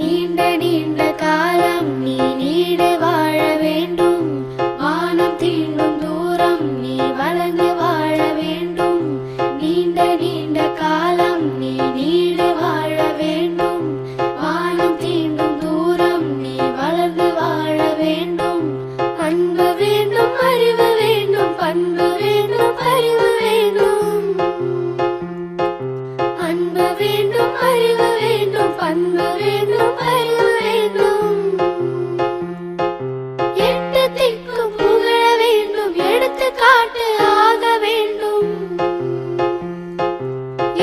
നീണ്ട வேண்டும் வேண்டும் அறிவு வேண்டும் எட்டு திக்கும் புகழ வேண்டும். எடுத்து காட்டு ஆக வேண்டும்.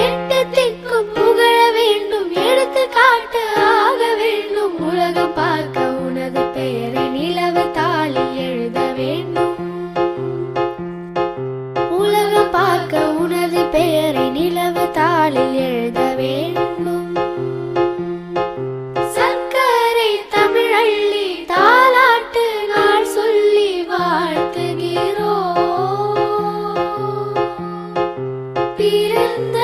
எட்டு திக்கும் புகழ வேண்டும். எடுத்து காட்டு ஆக வேண்டும். உலகம் பார்க்க உனது பெயரை நிலவு தாளில் எழுத வேண்டும். உலகம் பார்க்க உனது பெயரை நிலவு தாளில் எழுத வேண்டும். பிறந்த